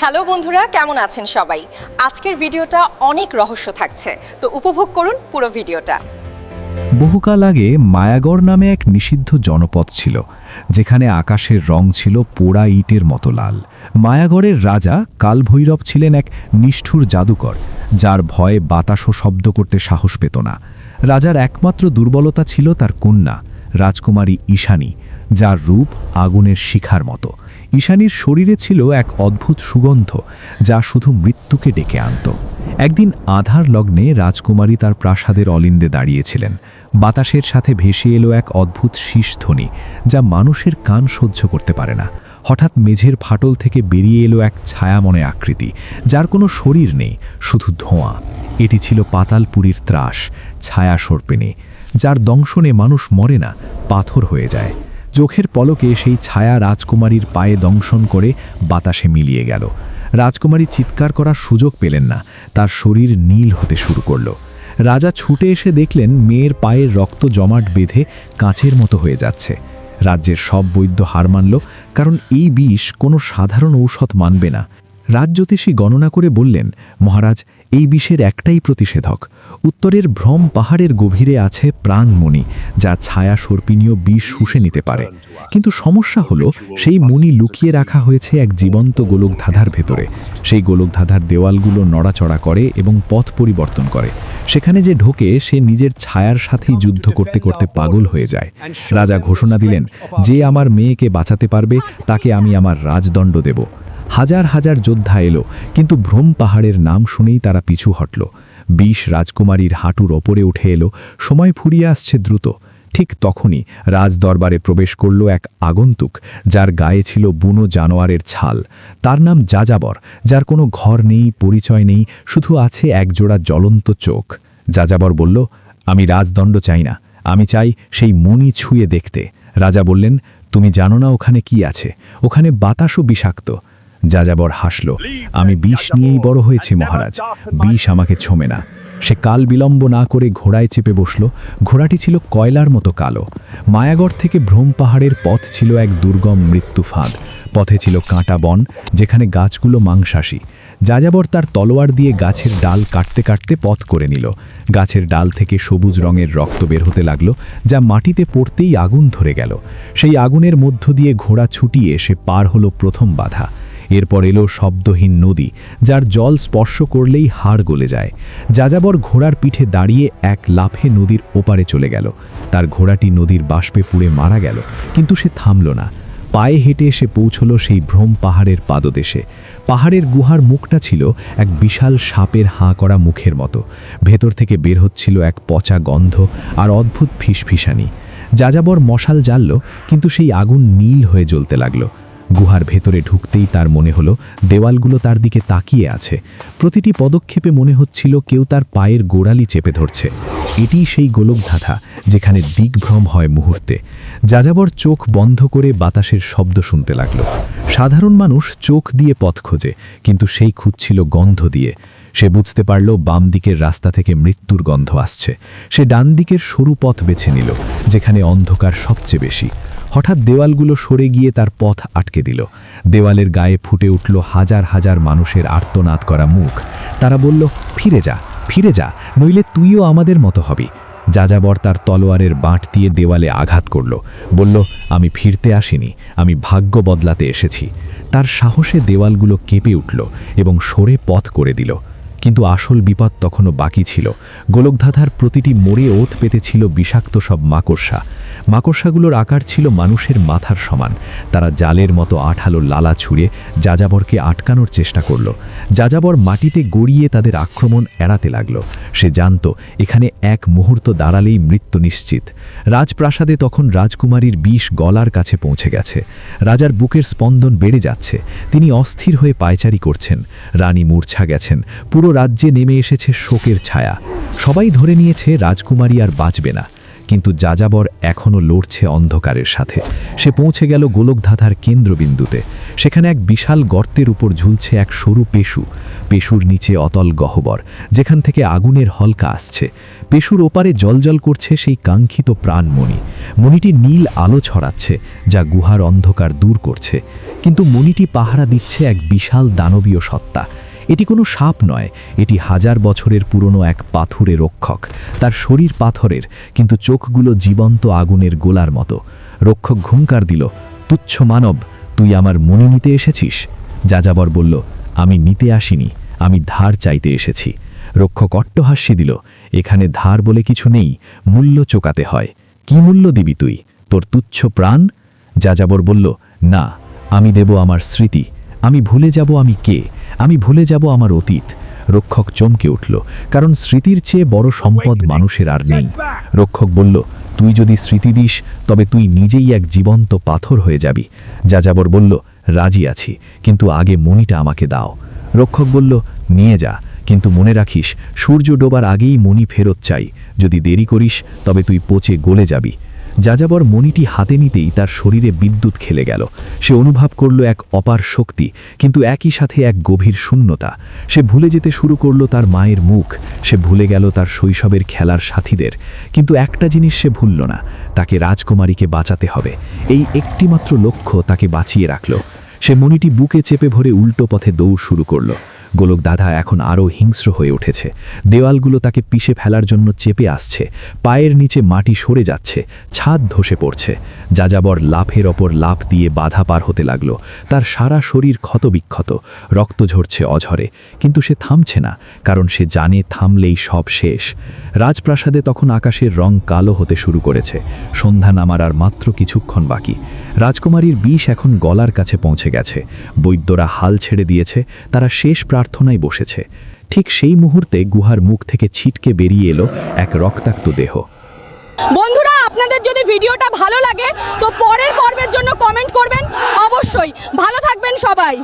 Hello বন্ধুরা, কেমন আছেন সবাই? আজকের ভিডিওটা অনেক রহস্য থাকছে, তো উপভোগ করুন পুরো ভিডিওটা। বহুকাল আগে মায়াগড় নামে এক নিষিদ্ধ জনপদ ছিল, যেখানে আকাশের রং ছিল পোড়া ইটের মতো লাল। মায়াগড়ের রাজা কালভৈরব ছিলেন এক নিষ্ঠুর জাদুকর, যার ভয়ে বাতাসও শব্দ করতে সাহস পেত না। রাজার একমাত্র দুর্বলতা ছিল তার কন্যা, রাজকুমারী ঈশানী, যার রূপ আগুনের শিখার মতো। ঈশানীর শরীরে ছিল এক অদ্ভুত সুগন্ধ, যা শুধু মৃত্যুকে ডেকে আনত। একদিন আধার লগ্নে রাজকুমারী তার প্রাসাদের অলিন্দে দাঁড়িয়েছিলেন। বাতাসের সাথে ভেসে এলো এক অদ্ভুত শীষধ্বনি, যা মানুষের কান সহ্য করতে পারে না। হঠাৎ মেঝের ফাটল থেকে বেরিয়ে এলো এক ছায়ামনে আকৃতি, যার কোনো শরীর নেই, শুধু ধোঁয়া। এটি ছিল পাতালপুরীর ত্রাস ছায়া সর্পেনে যার দংশনে মানুষ মরে না, পাথর হয়ে যায়। চোখের পলকে সেই ছায়া রাজকুমারীর পায়ে দংশন করে বাতাসে মিলিয়ে গেল। রাজকুমারী চিৎকার করার সুযোগ পেলেন না। তার শরীর নীল হতে শুরু করল। রাজা ছুটে এসে দেখলেন মেয়ের পায়ের রক্ত জমাট বেঁধে কাঁচের মতো হয়ে যাচ্ছে। রাজ্যের সব বৈদ্য হার মানল, কারণ এই বিষ কোনো সাধারণ ঔষধ মানবে না। রাজজ্যোতিষী গণনা করে বললেন, মহারাজ এই বিষের একটাই প্রতিষেধক। উত্তরের ভ্রম পাহাড়ের গভীরে আছে প্রাণমণি, যা ছায়া সর্পিনীয় বিষ শুষে নিতে পারে। কিন্তু সমস্যা হলো, সেই মণি লুকিয়ে রাখা হয়েছে এক জীবন্ত গোলকধাঁধার ভেতরে। সেই গোলকধাঁধার দেওয়ালগুলো নড়াচড়া করে এবং পথ পরিবর্তন করে। সেখানে যে ঢোকে, সে নিজের ছায়ার সাথেই যুদ্ধ করতে করতে পাগল হয়ে যায়। রাজা ঘোষণা দিলেন, যে আমার মেয়েকে বাঁচাতে পারবে, তাকে আমি আমার রাজদণ্ড দেব। হাজার হাজার যোদ্ধা এলো, কিন্তু ভ্রম পাহাড়ের নাম শুনেই তারা পিছু হটল। বিষ রাজকুমারীর হাঁটুর ওপরে উঠে এলো, সময় ফুরিয়ে আসছে দ্রুত। ঠিক তখনই রাজ দরবারে প্রবেশ করল এক আগন্তুক, যার গায়ে ছিল বুনো জানোয়ারের ছাল। তার নাম যাযাবর, যার কোনো ঘর নেই, পরিচয় নেই, শুধু আছে একজোড়া জ্বলন্ত চোখ। যাযাবর বলল, আমি রাজদণ্ড চাই না, আমি চাই সেই মণি ছুঁয়ে দেখতে। রাজা বললেন, তুমি জানো না ওখানে কি আছে? ওখানে বাতাসও বিষাক্ত। যাযাবর হাসল, আমি বিষ নিয়েই বড় হয়েছি, মহারাজ। বিষ আমাকে ছোমে না। সে কাল বিলম্ব না করে ঘোড়ায় চেপে বসল। ঘোড়াটি ছিল কয়লার মতো কালো। মায়াগড় থেকে ভ্রম পাহাড়ের পথ ছিল এক দুর্গম মৃত্যু ফাঁদ। পথে ছিল কাঁটা বন, যেখানে গাছগুলো মাংসাশী। যাযাবর তার তলোয়ার দিয়ে গাছের ডাল কাটতে কাটতে পথ করে নিল। গাছের ডাল থেকে সবুজ রঙের রক্ত বের হতে লাগল, যা মাটিতে পড়তেই আগুন ধরে গেল। সেই আগুনের মধ্য দিয়ে ঘোড়া ছুটিয়ে সে পার হলো প্রথম বাধা। এরপর এলো শব্দহীন নদী, যার জল স্পর্শ করলেই হাড় গলে যায়। যাযাবর ঘোড়ার পিঠে দাঁড়িয়ে এক লাফে নদীর ওপারে চলে গেল। তার ঘোড়াটি নদীর বাষ্পে পুড়ে মারা গেল, কিন্তু সে থামল না। পায়ে হেঁটে এসে পৌঁছল সেই ভ্রম পাহাড়ের পাদদেশে। পাহাড়ের গুহার মুখটা ছিল এক বিশাল সাপের হাঁ করা মুখের মতো। ভেতর থেকে বের হচ্ছিল এক পচা গন্ধ আর অদ্ভুত ফিসফিসানি। যাযাবর মশাল জ্বালল, কিন্তু সেই আগুন নীল হয়ে জ্বলতে লাগল। গুহার ভেতরে ঢুকতেই তার মনে হলো দেওয়ালগুলো তার দিকে তাকিয়ে আছে। প্রতিটি পদক্ষেপে মনে হচ্ছিল কেউ তার পায়ের গোড়ালি চেপে ধরছে। এটি সেই গোলকধাঁধা যেখানে দিগ্ভ্রম হয় মুহূর্তে। যাযাবর চোখ বন্ধ করে বাতাসের শব্দ শুনতে লাগল। সাধারণ মানুষ চোখ দিয়ে পথ খোঁজে, কিন্তু সেই খুঁজছিল গন্ধ দিয়ে। সে বুঝতে পারল বাম দিকের রাস্তা থেকে মৃত্যুর গন্ধ আসছে। সে ডান দিকের সরু পথ বেছে নিল, যেখানে অন্ধকার সবচেয়ে বেশি। হঠাৎ দেওয়ালগুলো সরে গিয়ে তার পথ আটকে দিল। দেওয়ালের গায়ে ফুটে উঠল হাজার হাজার মানুষের আর্তনাদ করা মুখ। তারা বলল, ফিরে যা ফিরে যা, নইলে তুইও আমাদের মতো হবি। যাযাবর তার তলোয়ারের বাঁট দিয়ে দেওয়ালে আঘাত করল। বলল, আমি ফিরতে আসিনি, আমি ভাগ্য বদলাতে এসেছি। তার সাহসে দেওয়ালগুলো কেঁপে উঠল এবং সরে পথ করে দিল। কিন্তু আসল বিপদ তখনও বাকি ছিল। গোলকধাঁধার প্রতিটি মোড়ে ওত পেতেছিল বিষাক্ত সব মাকড়সা। মাকড়সাগুলোর আকার ছিল মানুষের মাথার সমান। তারা জালের মতো আঠালো লালা ছুঁড়ে যাযাবরকে আটকানোর চেষ্টা করল। যাযাবর মাটিতে গড়িয়ে তাদের আক্রমণ এড়াতে লাগল। সে জানত, এখানে এক মুহূর্ত দাঁড়ালেই মৃত্যু নিশ্চিত। রাজপ্রাসাদে তখন রাজকুমারীর বিষ গলার কাছে পৌঁছে গেছে। রাজার বুকের স্পন্দন বেড়ে যাচ্ছে। তিনি অস্থির হয়ে পায়চারি করছেন। রানী মূর্ছা গেছেন। পুরো রাজ্যে নেমে এসেছে শোকের ছায়া। সবাই ধরে নিয়েছে রাজকুমারী আর বাঁচবে না। কিন্তু যাযাবর এখনও লড়ছে অন্ধকারের সাথে। সে পৌঁছে গেল গোলকধাঁধার কেন্দ্রবিন্দুতে। সেখানে এক বিশাল গর্তের উপর ঝুলছে এক সরু পেশু। পেশুর নিচে অতল গহ্বর, যেখান থেকে আগুনের হলকা আসছে। পেশুর ওপারে জলজল করছে সেই কাঙ্ক্ষিত প্রাণমণি। মণিটি নীল আলো ছড়াচ্ছে, যা গুহার অন্ধকার দূর করছে। কিন্তু মণিটি পাহারা দিচ্ছে এক বিশাল দানবীয় সত্তা। এটি কোনো সাপ নয়, এটি হাজার বছরের পুরনো এক পাথুরে রক্ষক। তার শরীর পাথরের, কিন্তু চোখগুলো জীবন্ত আগুনের গোলার মতো। রক্ষক ঘুমকার দিল, তুচ্ছ মানব, তুই আমার মনে নিতে এসেছিস? যাযাবর বলল, আমি নিতে আসিনি, আমি ধার চাইতে এসেছি। রক্ষক অট্টহাস্যি দিল, এখানে ধার বলে কিছু নেই, মূল্য চোকাতে হয়। কি মূল্য দিবি তুই? তোর তুচ্ছ প্রাণ? যাযাবর বলল, না, আমি দেব আমার স্মৃতি আমি ভুলে যাব আমি কে? আমি ভুলে যাব আমার অতীত। রক্ষক চমকে উঠল কারণ স্মৃতির চেয়ে বড় সম্পদ মানুষের আর নেই। রক্ষক বলল তুই যদি স্মৃতি দিস তবে তুই নিজেই এক জীবন্ত পাথর হয়ে যাবি। যাযাবর বলল রাজি আছি কিন্তু আগে মণিটা আমাকে দাও। রক্ষক বলল নিয়ে যা কিন্তু মনে রাখিস সূর্য ডোবার আগেই মণি ফেরত চাই। যদি দেরি করিস তবে তুই পচে গলে যাবি। যাযাবর মণিটি হাতে নিতেই তার শরীরে বিদ্যুৎ খেলে গেল। সে অনুভব করল এক অপার শক্তি, কিন্তু একই সাথে এক গভীর শূন্যতা। সে ভুলে যেতে শুরু করল তার মায়ের মুখ। সে ভুলে গেল তার শৈশবের খেলার সাথীদের। কিন্তু একটা জিনিস সে ভুলল না, তাকে রাজকুমারীকে বাঁচাতে হবে। এই একটিমাত্র লক্ষ্য তাকে বাঁচিয়ে রাখল। সে মণিটি বুকে চেপে ভরে উল্টো পথে দৌড় শুরু করল। গোলক দাদা এখন আরও হিংস্র হয়ে উঠেছে। দেওয়ালগুলো তাকে পিষে ফেলার জন্য চেপে আসছে। পায়ের নিচে মাটি সরে যাচ্ছে। ছাদ ধসে পড়ছে। যাযাবর লাফের ওপর লাফ দিয়ে বাধা পার হতে লাগল। তার সারা শরীর ক্ষতবিক্ষত, রক্ত ঝরছে অঝরে, কিন্তু সে থামছে না, কারণ সে জানে থামলেই সব শেষ। রাজপ্রাসাদে তখন আকাশের রং কালো হতে শুরু করেছে। সন্ধ্যা নামার আর মাত্র কিছুক্ষণ বাকি। রাজকুমারীর বিষ এখন গলার কাছে পৌঁছে গেছে। বৈদ্যরা হাল ছেড়ে দিয়েছে, তারা শেষ প্রার্থনায় বসেছে। ঠিক সেই মুহূর্তে গুহার মুখ থেকে ছিটকে বেরিয়ে এলো এক রক্তাক্ত দেহ। বন্ধুরা আপনাদের যদি ভিডিওটা ভালো লাগে, তো পরের পর্বের জন্য কমেন্ট করবেন। অবশ্যই। ভালো থাকবেন সবাই।